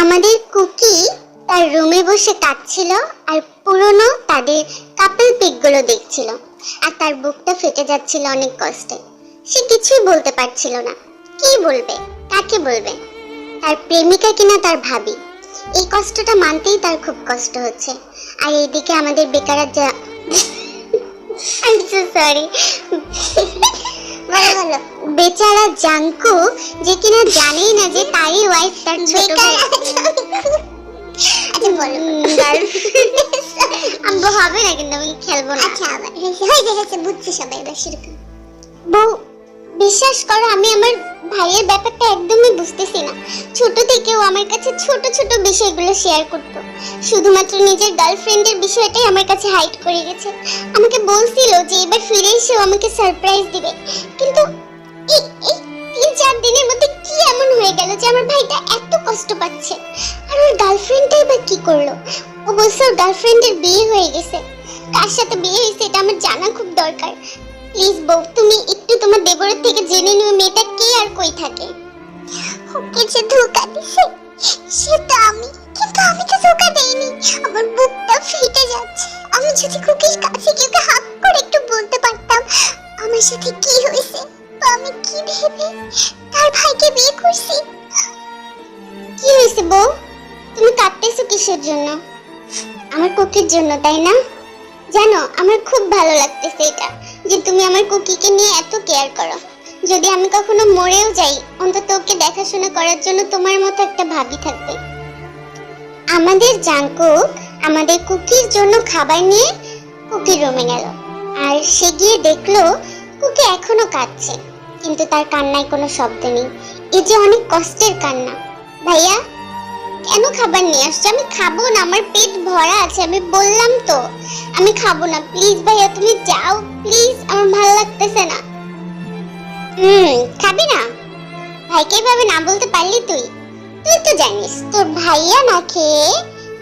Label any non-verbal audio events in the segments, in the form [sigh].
আমাদের কুকি তার রুমে বসে কাঁদছিল আর পুরনো তাদের কাপল পিকগুলো দেখছিল। আর তার বুকটা ফেটে যাচ্ছিল অনেক কষ্টে। সে কিছুই বলতে পারছিল না। কি বলবে? কাকে বলবে? তার প্রেমিকা কিনা তার ভাবি। এই কষ্টটা মানতেই তার খুব কষ্ট হচ্ছে। আর এইদিকে আমাদের বেকার যা [laughs] sorry. [laughs] ভালো ভালো। বেচারা জাঙ্কু যে কিনা জানেই না যে তারই ওয়াইফ তার ছোট ভাই। আচ্ছা বলো। হবে না কিন্তু আমি খেলব না। আচ্ছা আবার। হয়ে গেছে বুঝছি সবাই এবার শুরু বউ বিশ্বাস করো আমি আমার ভাইয়ের ব্যাপারটা একদমই বুঝতেছি না। ছোট থেকেও আমার কাছে ছোট ছোট বিষয়গুলো শেয়ার করতো। শুধুমাত্র নিজের গার্লফ্রেন্ডের বিষয়টাই আমার কাছে হাইড করে গেছে। আমাকে বলছিল যে এবার ফিরে এসেও আমাকে সারপ্রাইজ দিবে। কিন্তু এই এই তিন চার দিনের মধ্যে কি এমন হয়ে গেল যে আমার ভাইটা এত কষ্ট পাচ্ছে? আর ওর গার্লফ্রেন্ডটাই বা কি করল? ও বলছে ওর গার্লফ্রেন্ডের বিয়ে হয়ে গেছে। কার সাথে বিয়ে হয়েছে এটা আমার জানা খুব দরকার। প্লিজ বউ, তুমি একটু তোমার দেবরের থেকে জেনে নিও মেয়েটা কে আর কই থাকে। ওকে যে ধোকা দিছে সেটা আমি, কিন্তু আমি তো ধোকা দেইনি। আমার বুকটা ফেটে যাচ্ছে। আমি যদি কুকির কাছে গিয়ে হাত করে একটু বলতে পারতাম, আমার সাথে কি হয়েছে বা আমি কি ভেবে তার ভাইকে বিয়ে করছি। কি হয়েছে বউ? তুমি কাঁদতেছো কিসের জন্য? আমার কুকির জন্য, তাই না? জানো, আমার খুব ভালো লাগতেছে এটা। যে তুমি আমার কুকিকে নিয়ে এত কেয়ার করো। যদি আমি কখনো মরেও যাই, অন্তত ওকে দেখাশোনা করার জন্য তোমার মতো একটা ভাবি থাকবে। আমাদের জাঙ্কুক আমাদের কুকির জন্য খাবার নিয়ে কুকির রুমে গেল। আর সে গিয়ে দেখল কুকি এখনও কাঁদছে। কিন্তু তার কান্নায় কোনো শব্দ নেই। এই যে অনেক কষ্টের কান্না। ভাইয়া কেন খাবার নিয়ে আসছো? আমি খাব না, আমার পেট ভরা আছে, আমি বললাম তো। আমি খাব না প্লিজ ভাইয়া, তুমি যাও প্লিজ আমার ভালো লাগতেছে না। হুম, খাবি না? ভাইকে এভাবে না বলতে পারলি তুই? তুই তো জানিস, তোর ভাইয়া না খেয়ে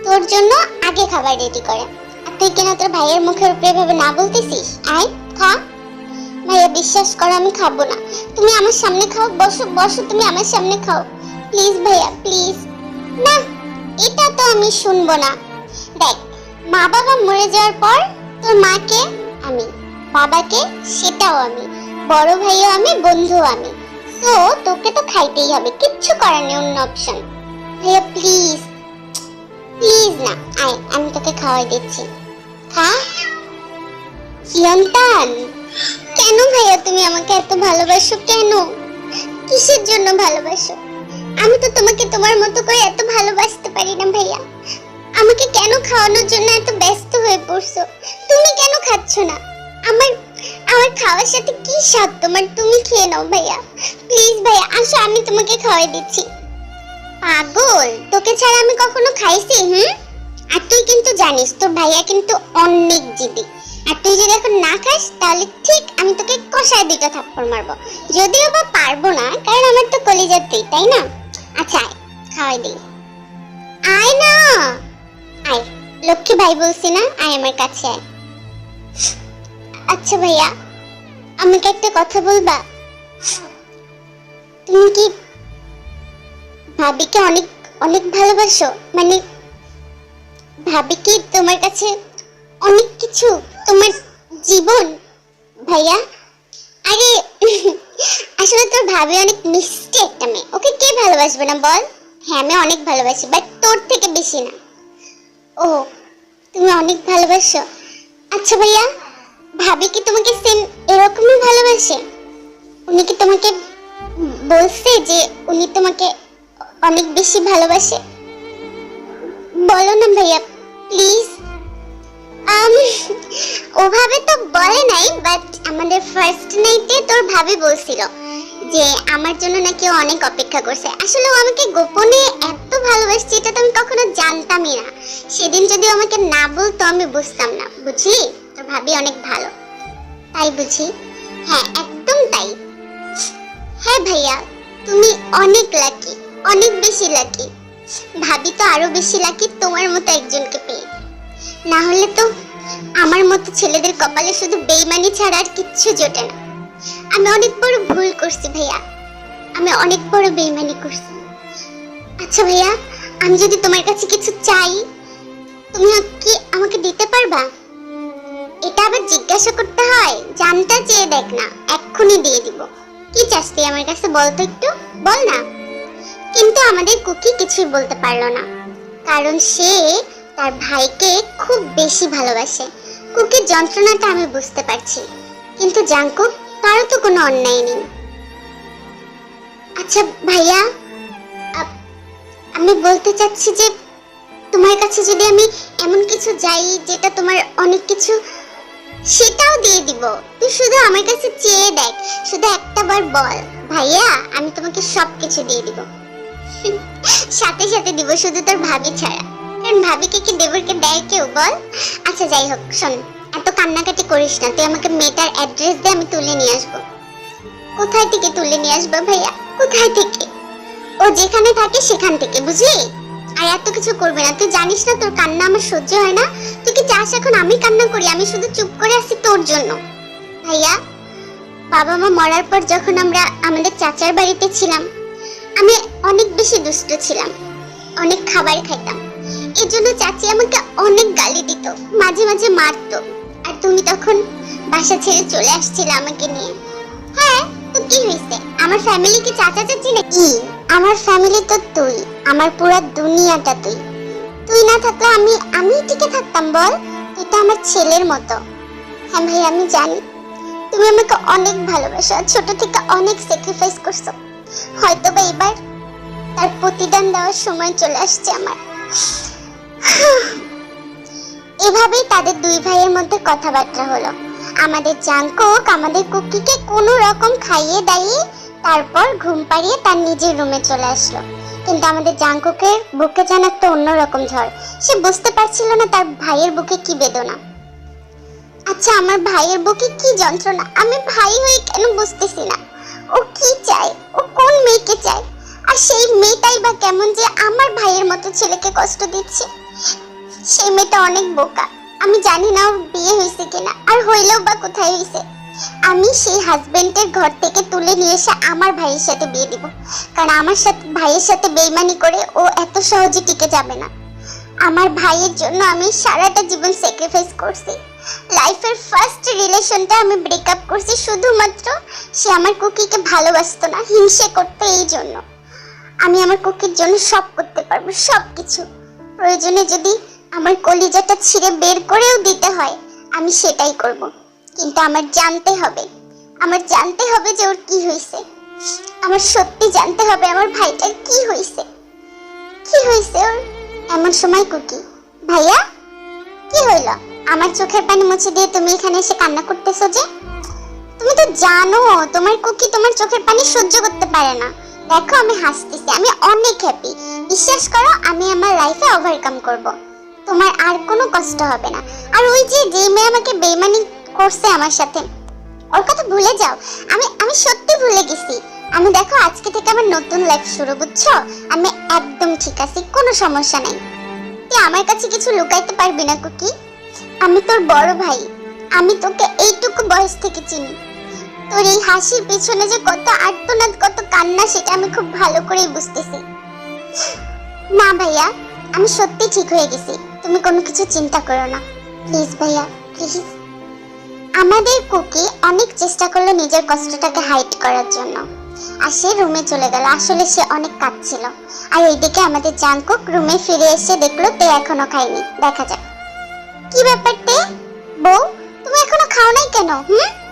তোর জন্য আগে খাবার রেডি করে। আর তুই কেন তোর ভাইয়ের মুখের উপরে এভাবে না বলতেছিস? আয়, খা। ভাইয়া, বিশ্বাস করো, আমি খাব না। তুমি আমার সামনে খাও, বসো বসো, তুমি আমার সামনে খাও। প্লিজ ভাইয়া প্লিজ না, এটা তো আমি শুনব না। দেখ মা বাবা মরে যাওয়ার পর তোর মাকে আমি, বাবাকে সেটাও আমি, বড় ভাইও আমি বন্ধু আমি। তো তোকে তো খাইতেই হবে, কিচ্ছু করার নেই, অন্য অপশন ভাইয়া প্লিজ প্লিজ না, আয়, আমি তোকে খাওয়াই দিচ্ছি। খা। সিয়ন্তান কেন ভাইয়া তুমি আমাকে এত ভালোবাসো কেন? কিসের জন্য ভালোবাসো? আমি তো তোমাকে তোমার মতো করে এত ভালোবাসতে পারি না ভাইয়া। আমাকে কেন খাওয়ানোর জন্য এত ব্যস্ত হয়ে পড়ছো? তুমি কেন খাচ্ছ না? আমার আমার খাওয়ার সাথে কি স্বাদ তোমার? তুমি খেয়ে নাও ভাইয়া। প্লিজ ভাইয়া, আসো, আমি তোমাকে খাওয়াই দিচ্ছি। পাগল, তোকে ছাড়া আমি কখনো খাইছি, হুম? আর তুই কিন্তু জানিস, তোর ভাইয়া কিন্তু অনেক জিদি। আর তুই যদি এখন না খাস, তাহলে ঠিক আমি তোকে কষায় দুটো থাপ্পড় মারবো। যদিও বা পারব না, কারণ আমার তো কলিজার তুই তাই না? আচ্ছা খাওয়াই দিই। আয় না! আয়, লক্ষ্মী ভাই বলছি না, আয় আমার কাছে আচ্ছা ভাইয়া, আমাকে একটা কথা বলবা? তুমি কি ভাবিকে অনেক অনেক ভালোবাসো? মানে ভাবি কি তোমার কাছে অনেক কিছু? তোমার জীবন? ভাইয়া আরে, আসলে তোর ভাবি অনেক মিষ্টি একটা মেয়ে। ওকে কে ভালোবাসবে না বল? হ্যাঁ আমি অনেক ভালোবাসি বাট তোর থেকে বেশি না। ও, তুমি অনেক ভালোবাসো। আচ্ছা ভাইয়া, ভাবি কি তোমাকে সেম এরকমই ভালোবাসে? উনি কি তোমাকে বলছে যে উনি তোমাকে অনেক বেশি ভালোবাসে? বলো না ভাইয়া প্লিজ ওভাবে তো বলে নাই বাট আমাদের ফার্স্ট নাইটে তোর ভাবি বলছিল যে আমার জন্য নাকি অনেক অপেক্ষা করছে। আসলে ও আমাকে গোপনে এত ভালোবাসছে, এটা তো আমি কখনো জানতামই না। সেদিন যদি আমাকে না বলতো, আমি বুঝতাম না। বুঝলি? তোর ভাবি অনেক ভালো। তাই বুঝি? হ্যাঁ একদম তাই। হ্যাঁ ভাইয়া, তুমি অনেক লাকি অনেক বেশি লাকি ভাবি তো আরও বেশি লাকি তোমার মতো একজনকে পেয়ে। না হলে তো আমার মতো ছেলেদের কপালে শুধু বেইমানি ছাড়া আর কিচ্ছু জোটে না। আমি অনেক বড় ভুল করছি ভাইয়া। আমি অনেক বড় বেইমানি করছি। আচ্ছা ভাইয়া, আমি যদি তোমার কাছে কিছু চাই, তুমি কি আমাকে দিতে পারবা? এটা আবার জিজ্ঞাসা করতে হয় জানটা চেয়ে দেখ না, এক্ষুনি দিয়ে দিব। কি চাস তুই আমার কাছে বল তো একটু, বল না। কিন্তু আমাদের কুকি কিছুই বলতে পারল না। কারণ সে তার ভাইকে খুব বেশি ভালোবাসে। কুকির যন্ত্রণাটা আমি বুঝতে পারছি। কিন্তু জাঙ্কুক, তারও তো কোনো অন্যায় নেই। আচ্ছা ভাইয়া আমি বলতে চাচ্ছি যে, তোমার কাছে যদি আমি এমন কিছু যাই যেটা তোমার অনেক কিছু, সেটাও দিয়ে দিব। তুই শুধু আমার কাছে চেয়ে দেখ, শুধু একটা বার বল, ভাইয়া, আমি তোমাকে সব কিছু দিয়ে দিব। সাথে সাথে দিব শুধু তোর ভাবি ছাড়া। কারণ ভাবিকে কি দেবরকে দেয় কেউ বল? আচ্ছা যাই হোক, শোন, এত কান্নাকাটি করিস না, তুই আমাকে মেয়েটার অ্যাড্রেস দিয়ে আমি তুলে নিয়ে আসব। কোথায় থেকে তুলে নিয়ে আসব ভাইয়া? কোথায় থেকে? ও যেখানে থাকে সেখান থেকে, বুঝলি? আর এত কিছু করবে না, তুই জানিস না তোর কান্না আমার সহ্য হয় না? তুই কি চাস এখন আমি কান্না করি, আমি শুধু চুপ করে আছি তোর জন্য? ভাইয়া বাবা মা মরার পর যখন আমরা আমাদের চাচার বাড়িতে ছিলাম, আমি অনেক বেশি দুষ্ট ছিলাম, অনেক খাবার খাইতাম। এর জন্য চাচি আমাকে অনেক গালি দিত মাঝে মাঝে মারতো। আর তুমি তখন বাসা ছেড়ে চলে আসছিলে আমাকে নিয়ে। হ্যাঁ তো কি হয়েছে? আমার ফ্যামিলি কি চাচা চাচি নাকি? আমার ফ্যামিলি তো তুই আমার পুরো দুনিয়াটা তুই। তুই না থাকলে আমি আমি টিকে থাকতাম বল তুই তো আমার ছেলের মতো। হ্যাঁ ভাই আমি জানি। তুমি আমাকে অনেক ভালোবাসো ছোট থেকে অনেক স্যাক্রিফাইস করছ। হয়তো বা এবার তার প্রতিদান দেওয়ার সময় চলে আসছে আমার। এভাবেই তাদের দুই ভাইয়ের মধ্যে কথাবার্তা হলো। আমাদের জাঙ্কুক আমাদের কুকিকে কোনো রকম খাইয়ে দাইয়ে তারপর ঘুম পাড়িয়ে তার নিজের রুমে চলে আসলো। কিন্তু আমাদের জাঙ্কুকের বুকে যেন একটা অন্যরকম ঝড়। সে বুঝতে পারছিল না তার ভাইয়ের বুকে কি বেদনা। আচ্ছা আমার ভাইয়ের বুকে কি যন্ত্রণা? আমি ভাই হয়ে কেন বুঝতেছি না? ও কি চায়? ও কোন মেয়েকে চায়? আর সেই মেয়েটাই বা কেমন যে আমার ভাইয়ের মতো ছেলেকে কষ্ট দিচ্ছে? সেই মেয়েটা অনেক বোকা। আমি জানি না ওর বিয়ে হয়েছে কিনা, আর হইলেও বা কোথায় হয়েছে। আমি সেই হাজবেন্ডের ঘর থেকে তুলে নিয়ে এসে আমার ভাইয়ের সাথে বিয়ে দিব। কারণ আমার সাথে, ভাইয়ের সাথে বেইমানি করে ও এত সহজে টিকে যাবে না। আমার ভাইয়ের জন্য আমি সারাটা জীবন স্যাক্রিফাইস করছি। লাইফের ফার্স্ট রিলেশনটা আমি ব্রেকআপ করছি শুধুমাত্র সে আমার কুকিকে ভালোবাসতো না, হিংসে করতো এই জন্য। আমি আমার কুকির জন্য সব করতে পারব সব কিছু প্রয়োজনে যদি আমার কলিজাটা ছিঁড়ে বের করেও দিতে হয়, আমি সেটাই করব। কিন্তু আমার জানতে হবে, আমার জানতে হবে যে ওর কি হয়েছে আমার সত্যি জানতে হবে আমার ভাইটার কি হয়েছে কি হয়েছে ওর? এমন সময় কুকি, ভাইয়া, কি হইল? আমার চোখের পানি মুছে দিয়ে তুমি এখানে এসে কান্না করতেছো যে? তুমি তো জানো, তোমার কুকি তোমার চোখের পানি সহ্য করতে পারে না। দেখো আমি হাসতেছি, আমি অনেক হ্যাপি বিশ্বাস করো, আমি আমার লাইফে ওভারকাম করব। তোমার আর কোনো কষ্ট হবে না। আর ওই যে যে মেয়ে আমাকে বেইমানি করছে আমার সাথে, ওর কথা ভুলে যাও। আমি আমি সত্যি ভুলে গেছি। আমি দেখো, আজকে থেকে আমার নতুন লাইফ শুরু, বুঝছ? আমি একদম ঠিক আছি, কোনো সমস্যা নাই। তুই আমার কাছে কিছু লুকাইতে পারবি না, কুকি। আমি তোর বড় ভাই। আমি তোকে এইটুকু বয়স থেকে চিনি। তোর এই হাসির পেছনে যে কত আর্তনাদ, কত কান্না, সেটা আমি খুব ভালো করেই বুঝতেছি। না ভাইয়া, আমি সত্যি ঠিক হয়ে গেছি। তুমি কোনো কিছু চিন্তা করো না। প্লিজ ভাইয়া, প্লিজ। আমাদের কুকি অনেক চেষ্টা করল নিজের কষ্টটাকে হাইড করার জন্য। আর সে রুমে চলে গেল। আসলে সে অনেক কাঁদছিল। আর এইদিকে আমাদের জাংকুক রুমে ফিরে এসে দেখল তে এখনও খায়নি। দেখা যাক। কি ব্যাপার তে? বউ, তুমি এখনও খাও নাই কেন, হুম?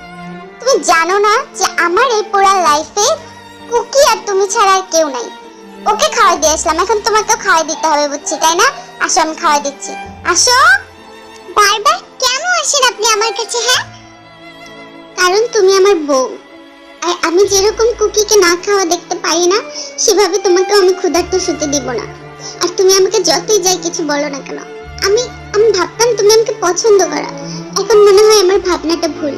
তুমি জানো না যে আমার এই পুরা লাইফে কুকি আর তুমি ছাড়া আর কেউ নাই। ওকে খাওয়াই দিয়ে আসলাম, এখন তোমাকেও খাওয়াই দিতে হবে বুঝছি, তাই না? আসো, আমি খাওয়াই দিচ্ছি। আসো। বারবার কেন আসেন আপনি আমার কাছে হ্যাঁ? কারণ তুমি আমার বউ। আর আমি যেরকম কুকিকে না খাওয়া দেখতে পারি না, সেভাবে তোমাকে আমি ক্ষুধার্ত শুতে দিব না। আর তুমি আমাকে যতই যাই কিছু বলো না কেন, আমি আমি ভাবতাম তুমি আমাকে পছন্দ করা। এখন মনে হয় আমার ভাবনাটা ভুল।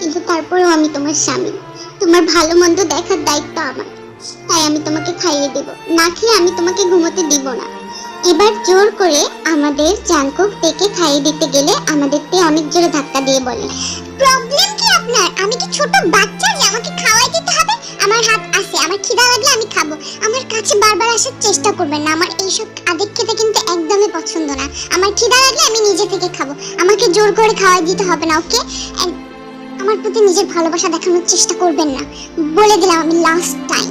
কিন্তু তারপরেও আমি তোমার স্বামী। তোমার ভালো মন্দ দেখার দায়িত্ব আমার। তাই আমি তোমাকে খাইয়ে দেব। না খেয়ে আমি তোমাকে ঘুমোতে দিব না। এবার জোর করে আমাদের জাংকুক তেকে খাইয়ে দিতে গেলে আমাদের তে অনেক জোরে ধাক্কা দিয়ে বলে প্রবলেম কি আপনার? আমি কি ছোট বাচ্চা যে আমাকে খাওয়াই দিতে হবে? আমার হাত আছে, আমার খিদা লাগলে আমি খাব। আমার কাছে বারবার আসার চেষ্টা করবেন না। আমার এইসব আদেক খেতে কিন্তু একদমই পছন্দ না। আমার খিদা লাগলে আমি নিজে থেকে খাব। আমাকে জোর করে খাওয়াই দিতে হবে না, ওকে? আমার প্রতি নিজের ভালোবাসা দেখানোর চেষ্টা করবেন না। বলে দিলাম আমি লাস্ট টাইম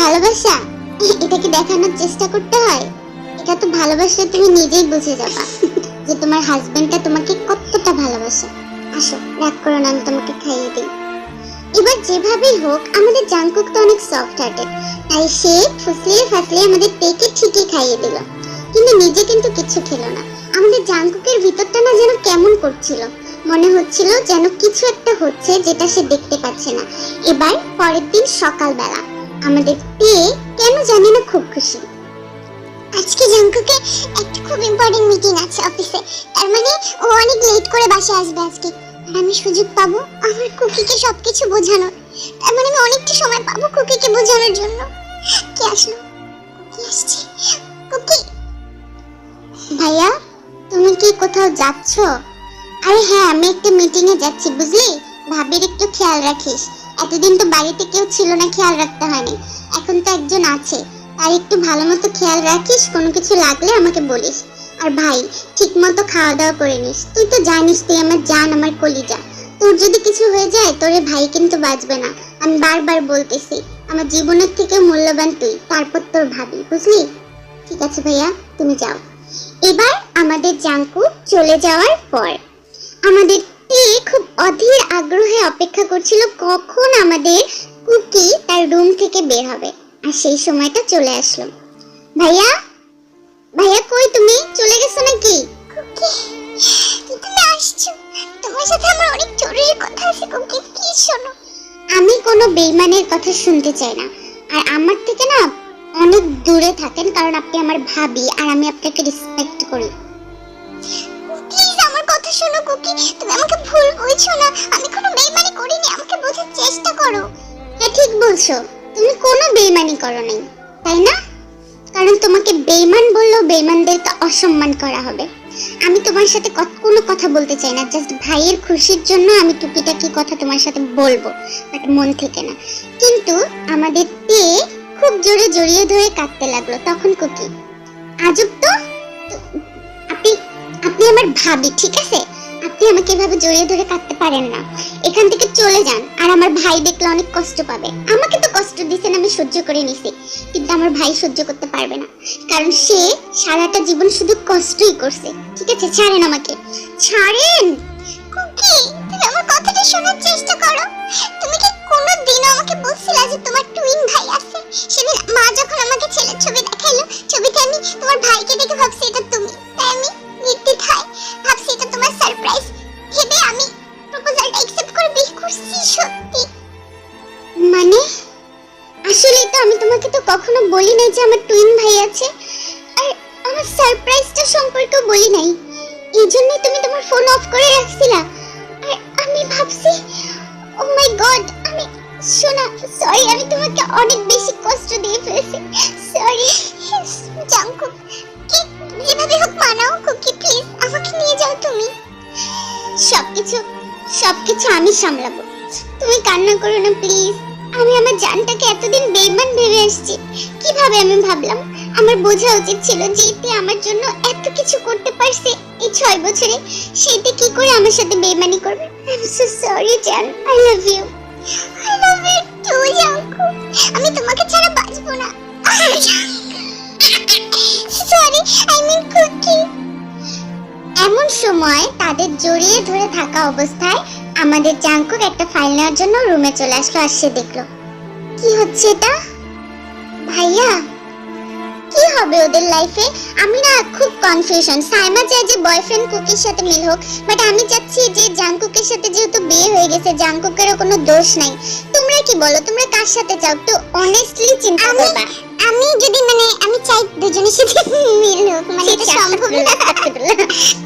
ভালোবাসা? এটা কি দেখানোর চেষ্টা করতে হয়? এটা তো ভালোবাসলে তুমি নিজেই বুঝে যাবা যে তোমার হাজবেন্ডটা তোমাকে কতটা ভালোবাসে। আসো, রাগ করো না, আমি তোমাকে খাইয়ে দিই। এবার যেভাবেই হোক, আমাদের জাংকুক তো অনেক সফট হার্টেড তাই সে ফুসলিয়ে ফাসলিয়ে আমাদের পেকে ঠিকই খাইয়ে দিল। কিন্তু নিজে কিন্তু কিছু খেলো না। আমাদের জাংকুকের ভিতরটা না যেন কেমন করছিল। মনে হচ্ছিল যেন কিছু একটা হচ্ছে যেটা সে দেখতে পাচ্ছে না। এবার পরের দিন সকালবেলা আমাদের পেয়ে কেন জানি না খুব খুশি। আজকে জাঙ্কুকে একটা খুব ইম্পর্টেন্ট মিটিং আছে অফিসে তার মানে ও অনেক লেট করে বাসায় আসবে আজকে। আর আমি সুযোগ পাবো আমার কুকিকে সবকিছু বোঝানোর। তার মানে আমি অনেকটা সময় পাবো কুকিকে বোঝানোর জন্য। কি আসলো? কুকি আসছে। কুকি! ভাইয়া, তুমি কি কোথাও যাচ্ছ? আরে হ্যাঁ আমি একটা মিটিং এ যাচ্ছি, বুঝলি? ভাবির একটু খেয়াল রাখিস। এতদিন তো বাড়িতে কেউ ছিল না, খেয়াল রাখতে হয়নি। এখন তো একজন আছে। আর একটু ভালো মতো খেয়াল রাখিস, কোনো কিছু লাগলে আমাকে বলিস। আর ভাই ঠিক মতো খাওয়া দাওয়া করে নিস। তুই তো জানিস, তুই আমার জান, আমার কলিজা। তোর যদি কিছু হয়ে যায়, তোরে ভাই কিন্তু বাঁচবে না। আমি বারবার বলতেছি, আমার জীবনের থেকে মূল্যবান তুই, তারপর তোর ভাবি, বুঝলি? ঠিক আছে ভাইয়া, তুমি যাও। এবার আমাদের জাঙ্কু চলে যাওয়ার পর। আমাদের খুব অধীর আগ্রহে অপেক্ষা করছিল কখন আমাদের কুকি তার রুম থেকে বের হবে। আর সেই সময়টা চলে আসলো। ভাইয়া? ভাইয়া কই তুমি? চলে গেছো নাকি? কুকি তুমি আসছো? তোমার সাথে আমার অনেক জরুরি কথা আছে কুকি প্লিজ শোনো। আমি কোনো বেইমানের কথা শুনতে চাই না। আর আমার থেকে না অনেক দূরে থাকেন কারণ আপনি আমার ভাবি আর আমি আপনাকে রেসপেক্ট করি। কথা শোনো কুকি, তুমি আমাকে ভুল বুঝছ না। আমি কোনো বেইমানি করিনি, আমাকে বোঝার চেষ্টা করো। হ্যাঁ ঠিক বলছো। তুমি কোনো বেইমানি করো নাই, তাই না? কারণ তোমাকে বেইমান বললেও অসম্মান করা হবে। আমি তোমার সাথে কোনো কথা বলতে চাই না জাস্ট ভাইয়ের খুশির জন্য আমি টুকিটাকি কথা তোমার সাথে বলব, বাট মন থেকে না। কিন্তু আমাদের তে খুব জোরে জড়িয়ে ধরে কাঁদতে লাগল, তখন কুকি। আজব তো! আমার ভাবি, ঠিক আছে? আপনি আমাকে এভাবে জড়িয়ে ধরে কাঁদতে পারেন না। এখান থেকে চলে যান, আর আমার ভাই দেখলে অনেক কষ্ট পাবে। আমাকে তো কষ্ট দিছেন আমি সহ্য করে নিছি কিন্তু আমার ভাই সহ্য করতে পারবে না। কারণ সে সারাটা জীবন শুধু কষ্টই করছে, ঠিক আছে? ছাড়েন আমাকে। ছাড়েন? কুকি, তুমি আমার কথাটা শোনার চেষ্টা করো। তুমি কি কোনোদিন আমাকে বলছিলা যে তোমার টুইন ভাই আছে? সেদিন মা যখন আমাকে ছেলের ছবি দেখাইলো, ছবিতে আমি তোমার ভাইকে দেখে ভাবছি, এটা তুমি, তাই আমি নির্দ্বিধায় ভাবছি এটা তোমার সারপ্রাইজ ভেবে আমি প্রপোজালটা অ্যাকসেপ্ট করে বিয়ে সত্যি। মানে? আসলে তো আমি তোমাকে তো কখনো বলি নাই যে আমার টুইন ভাই আছে। আর আমার সারপ্রাইজটা সম্পর্কেও বলি নাই। এই জন্যই তুমি তোমার ফোন অফ করে রাখছিলা। আর আমি ভাবছি ও মাই গড আমি, শোনা সরি আমি তোমাকে অনেক বেশি কষ্ট দিয়ে ফেলেছি। সরি জাঙ্কু কি যেভাবে হোক মানাও কুকি, প্লিজ, আমাকে নিয়ে যাও তুমি। সবকিছু সবকিছু আমি সামলাবো। তুমি কান্না করো না, প্লিজ। আমি আমার জানটাকে এতদিন বেইমান ভেবে আসছি। কীভাবে আমি ভাবলাম? আমার বোঝা উচিত ছিল যে এতে আমার জন্য এত কিছু করতে পারছে এই ছয় বছরে। সেটা কি করে আমার সাথে বেইমানি করবে? আই এম সো সরি জান I love you I love you too জাঙ্কু আমি তোমাকে ছাড়া বাঁচবো না। [laughs] সরি আই মিন কুকি এমন সময় তাদের জড়িয়ে ধরে থাকা অবস্থায় আমাদের জাঙ্কুক একটা ফাইল নেওয়ার জন্য রুমে চলে আসলো আর সে দেখল। কি হচ্ছে এটা? ভাইয়া কি হবে ওদের লাইফে আমি না খুব কনফিউশন সাইমা চায় যে বয়ফ্রেন্ড কুকির সাথে মিল হোক বাট আমি চাচ্ছি যে জাংকুকের সাথে যেহেতু বিয়ে হয়ে গেছে জাংকুকেরও কোনো দোষ নাই। তোমরা কি বলো তোমরা কার সাথে চাও? তো অনেস্টলি চিন্তা করবা। আমি যদি মানে আমি চাই দুজনের সাথে মিল হোক মানে এটা সম্ভব না। [laughs] [laughs]